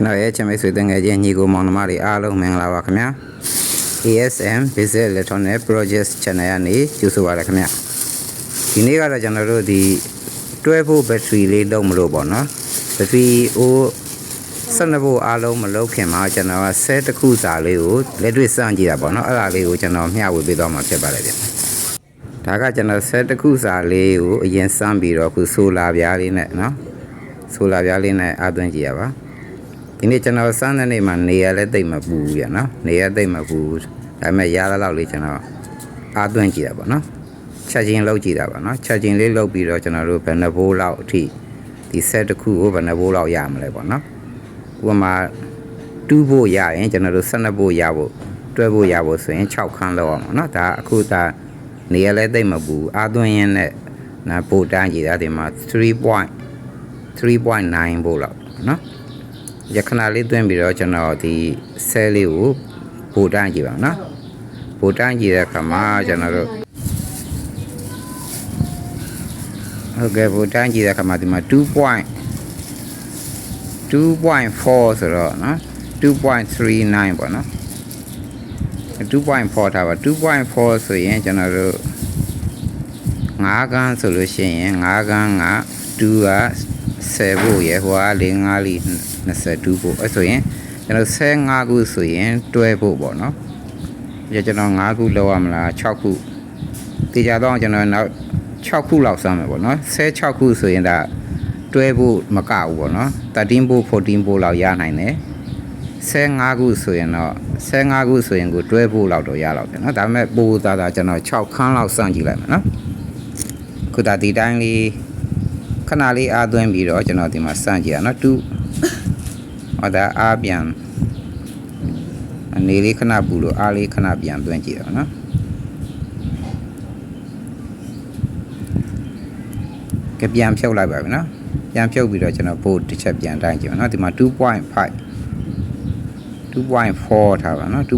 ကျွန်တော်ရဲ့ချမိတ်ဆွေတငယ်ချင်းညီကိုမောင်နှမတွေအားလုံးမင်္ဂလာပါခင်ဗျာ ASM Business Electronic Project Channel ကနေကြိုဆိုပါရခင်ဗျာဒီနေ့ကတော့ကျွန်တော်တို့ဒီတွဲဖို့ဘက်ထရီလေးလုံးမလို့ပေါ့နော်ဘက်ထရီအိုး12ဖို့အားလုံးမလုပ်ခင်မှာကျွန်တော်ကဆဲတစ်ခုစာလေးကိုလက်တွေ့စမ်းကြည့်တာပေါ့နော်အဲ့ဒါလေးကိုကျွန်တော်မျှဝေပေးသွားမှာဖြစ်ပါတယ်ဗျဒါကကျွန်တော်ဆဲတစ်ခုစာလေးကိုအရင်စမ်းပြီးတော့အခုဆိုလာပြားလေးနဲ့နော်ဆိုလာပြားလေးနဲ့အသွင်းကြည့်ရပါ ဒီနေ့ကျွန်တော်စမ်းတဲ့နေ့မှာနေရလဲတိတ်မပူဘူးပြနော်နေရတိတ်မပူဘူးဒါပေမဲ့ရသလောက်လေးကျွန်တော်အားသွင်းကြည့်တာပေါ့နော်ချက်ချင်းလောက်ကြည့်တာပေါ့နော်ချက်ချင်းလေးလောက်ပြီးတော့ကျွန်တော်တို့ဘယ်နှဘိုးလောက်အထိဒီ set တစ်ခုကိုဘယ်နှဘိုးလောက်ရမလဲပေါ့နော်ဥပမာတူးဖို့ရရင်ကျွန်တော်တို့12ဘိုးရဖို့တွဲဖို့ရဖို့ဆိုရင်6ခန်းလောက်အောင်ပေါ့နော်ဒါအခုဒါနေရလဲတိတ်မပူအားသွင်းရင်းနဲ့နာပိုတန်းကြည့်တာဒီမှာ3.3.9ဘိုးလောက်နော် ရခဏလေးသွင်းပြီးတော့ကျွန်တော်ဒီဆဲလေးကိုပိုတန်းကြည့်ပါနော်ပိုတန်းကြည့်တဲ့အခါမှာကျွန်တော်တို့ဟုတ်ကဲ့ပိုတန်းကြည့်တဲ့အခါမှာဒီမှာ2.2.4ဆိုတော့နော်2.39ပေါ့နော်2.4ထားပါ2.4ဆိုရင်ကျွန်တော်တို့5ကန်းဆိုလို့ရှိရင်5ကန်းက 2က10ဖို့ရဟိုက4 5လီ22ဖို့အဲ့ဆိုရင်ကျွန်တော်15ခုဆိုရင်တွဲဖို့ပေါ့နော်ကြကျွန်တော်5ခုလောက်ရမလား6ခုတေချာတော့ကျွန်တော်နောက်6ခုလောက်စမ်းမယ်ပေါ့နော်16ခုဆိုရင်ဒါတွဲဖို့မကဘူးပေါ့နော်13ဖို့14ဖို့လောက်ရနိုင်တယ်15ခုဆိုရင်တော့15ခုဆိုရင်ကိုတွဲဖို့လောက်တော့ရတော့တယ်နော်ဒါပေမဲ့ပိုးသားသားကျွန်တော်6ခန်းလောက်စမ်းကြည့်လိုက်မယ်နော်ခုဒါဒီတိုင်းလေး ခဏလေးအားသွင်းပြီးတော့ကျွန်တော်ဒီမှာစမ်းကြည့်ရအောင်နော်2ဟောဒါအားပြန်အနေလေးခဏပူလို့အားလေးခဏပြန်သွင်းကြည့်တော့နော်ကပြန်ဖြုတ်လိုက်ပါပြီနော်ပြန်ဖြုတ်ပြီးတော့ကျွန်တော်ပို့တစ်ချက်ပြန်တိုင်းကြည့်ပါနော်ဒီမှာ2.5 2.4ထားပါနော်2.4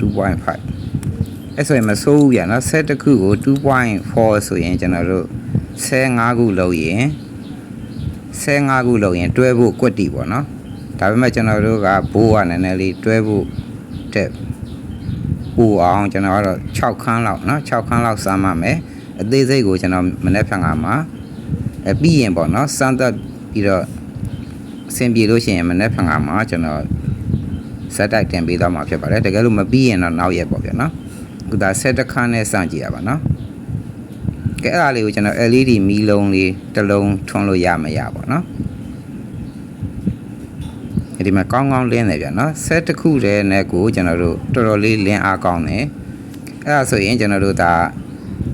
2.5အဲ့ဆိုရင်မစိုးဘူးရနော် set တစ်ခုကို2.4ဆိုရင်ကျွန်တော်တို့15ခုလုံးရင် 15ခုလုံးရင်တွဲဖို့ကွက်တီပေါ့နော်ဒါပေမဲ့ကျွန်တော်တို့ကဘိုးကနည်းနည်းလေးတွဲဖို့တက်ပူအောင်ကျွန်တော်ကတော့6ခန်းလောက်နော်6ခန်းလောက်စမ်းပါမယ်အသေးစိတ်ကိုကျွန်တော်မနေ့ဖြန်ကမှာအပြီးရင်ပေါ့နော်စမ်းသက်ပြီးတော့အဆင်ပြေလို့ရှိရင်မနေ့ဖြန်ကမှာကျွန်တော်စက်တိုက်တင်ပေးသွားမှာဖြစ်ပါတယ်တကယ်လို့မပြီးရင်တော့နောက်ရက်ပေါ့ဗျာနော်အခုဒါဆက်တစ်ခါနဲ့စမ်းကြည့်ရပါနော် ကဲအဲ့ဒါလေးကိုကျွန်တော် LED မီးလုံးလေးတစ်လုံးထွန်းလို့ရမရပါနော်ဒီမှာကောင်းကောင်းလင်းတယ်ဗျာနော်ဆက်တစ်ခုတည်းနဲ့ကိုကျွန်တော်တို့တော်တော်လေးလင်းအားကောင်းတယ်အဲ့ဒါဆိုရင်ကျွန်တော်တို့ဒါ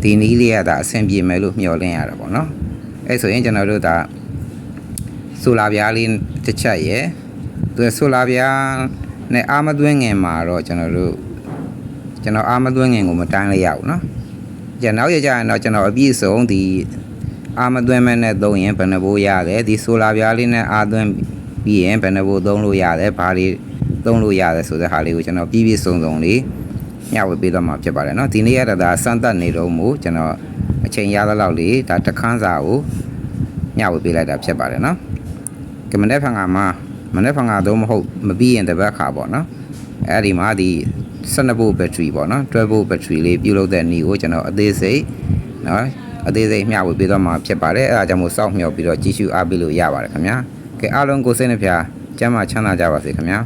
ဒီနီးလေးကဒါအဆင်ပြေမယ်လို့မျှော်လင့်ရတာပေါ့နော်အဲ့ဆိုရင်ကျွန်တော်တို့ဒါဆိုလာပြားလေးတစ်ချက်ရယ်သူဆိုလာပြားနဲ့အာမသွင်းငင်မှာတော့ကျွန်တော်တို့ကျွန်တော်အာမသွင်းငင်ကိုမတိုင်းလိုက်ရဘူးနော် ကျန်နောက်ရကြရင်တော့ကျွန်တော်အပြည့်စုံဒီအာမသွင်းမဲ့နဲ့သုံးရင်ဘယ်နှဘိုးရတယ်ဒီဆိုလာပြားလေးနဲ့အာသွင်းပြီးရင်ဘယ်နှဘိုးသုံးလို့ရတယ်ဘာတွေသုံးလို့ရတယ်ဆိုတဲ့ဟာလေးကိုကျွန်တော်ပြည့်ပြည့်စုံစုံလေးညှဝေပေးတော့မှာဖြစ်ပါတယ်เนาะဒီနေ့ရတာစမ်းသပ်နေတော့မို့ကျွန်တော်အချိန်ရသလောက်လေးဒါတခန်းစာကိုညှဝေပေးလိုက်တာဖြစ်ပါတယ်เนาะကမနေ့ဖန်ကမှာမနေ့ဖန်ကတော့မဟုတ်မပြီးရင်တပတ်ခါပေါ့เนาะအဲ့ဒီမှာဒီ 12 volt battery ပေါ့နော်12 volt battery လေးပြုလုပ်တဲ့နေကိုကျွန်တော်အသေးစိတ်နော်အသေးစိတ်မျှဝေပေးသွားမှာဖြစ်ပါတယ်အဲဒါကြောင့်မို့စောင့်မျှော်ပြီးတော့ကြည့်ရှုအားပေးလို့ရပါတယ်ခင်ဗျာကဲအားလုံးကိုစိတ်နှဖျားကျမ်းမာချမ်းသာကြပါစေခင်ဗျာ